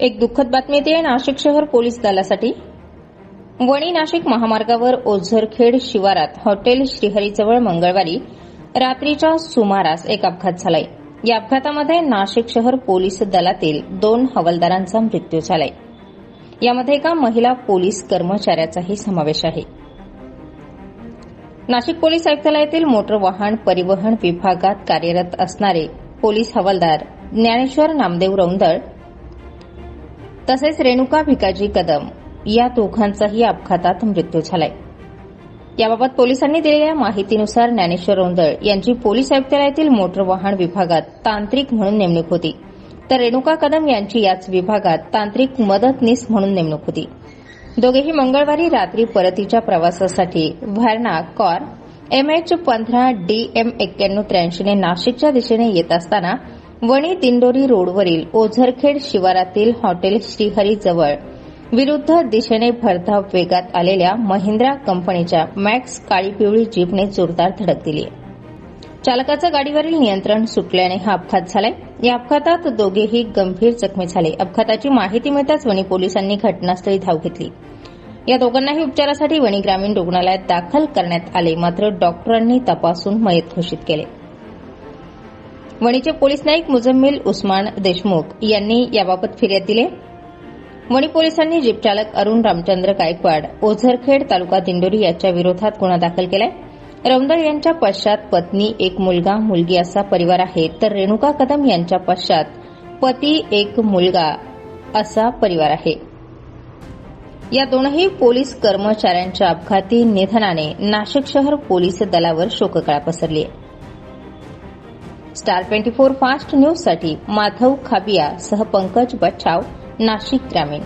एक दुःखद बातमी येते नाशिक शहर पोलीस दलासाठी. वणी नाशिक महामार्गावर ओझरखेड शिवारात हॉटेल श्रीहरीजवळ मंगळवारी रात्रीच्या सुमारास एक अपघात झालाय. या अपघातामध्ये नाशिक शहर पोलीस दलातील दोन हवालदारांचा मृत्यू झालाय. यामध्ये एका महिला पोलीस कर्मचाऱ्याचाही समावेश आहे. नाशिक पोलीस आयुक्तालयातील मोटर वाहन परिवहन विभागात कार्यरत असणारे पोलीस हवालदार ज्ञानेश्वर नामदेव रौंदळ तसेच रेणुका भिकाजी कदम या दोघांचाही अपघातात मृत्यू झालाय. याबाबत पोलिसांनी दिलेल्या माहितीनुसार ज्ञानेश्वर रोंदळ यांची पोलीस आयुक्तालयातील मोटर वाहन विभागात तांत्रिक म्हणून नेमणूक होती. तर रेणुका कदम यांची याच विभागात तांत्रिक मदतनीस म्हणून नेमणूक होती. दोघेही मंगळवारी रात्री परतीच्या प्रवासासाठी व्हॅर्ना कॉर एमएच पंधरा डी एम एक्क्याण्णव त्र्याऐंशीने नाशिकच्या दिशेने येत असताना वणी दिंडोरी रोडवरील ओझरखेड शिवारातील हॉटेल श्रीहरी जवळ विरुद्ध दिशेने भरधाव वेगात आलेल्या महिंद्रा कंपनीच्या मॅक्स काळी पिवळी जीपने जोरदार धडक दिली. चालकाचं गाडीवरील नियंत्रण सुटल्याने हा अपघात झालाय. या अपघातात दोघेही गंभीर जखमी झाले. अपघाताची माहिती मिळताच वणी पोलिसांनी घटनास्थळी धाव घेतली. या दोघांनाही उपचारासाठी वणी ग्रामीण रुग्णालयात दाखल करण्यात आले. मात्र डॉक्टरांनी तपासून मयत घोषित केले. वणीचे पोलीस नाईक मुजम्मिल उस्मान देशमुख यांनी याबाबत फिर्याद दिली. वणी पोलिसांनी जीप चालक अरुण रामचंद्र गायकवाड ओझरखेड तालुका दिंडोरी याच्या विरोधात गुन्हा दाखल केलाय. रौंदळ यांच्या पश्चात पत्नी एक मुलगा मुलगी असा परिवार आहे तर रेणुका कदम यांच्या पश्चात पती एक मुलगा असा परिवार आहे. या दोनही पोलीस कर्मचाऱ्यांच्या अपघाती निधनाने नाशिक शहर पोलीस दलावर शोककळा पसरली आहे. स्टार ट्वेंटी फोर फास्ट न्यूजसाठी माधव खाबिया सह पंकज बच्छाव नाशिक ग्रामीण.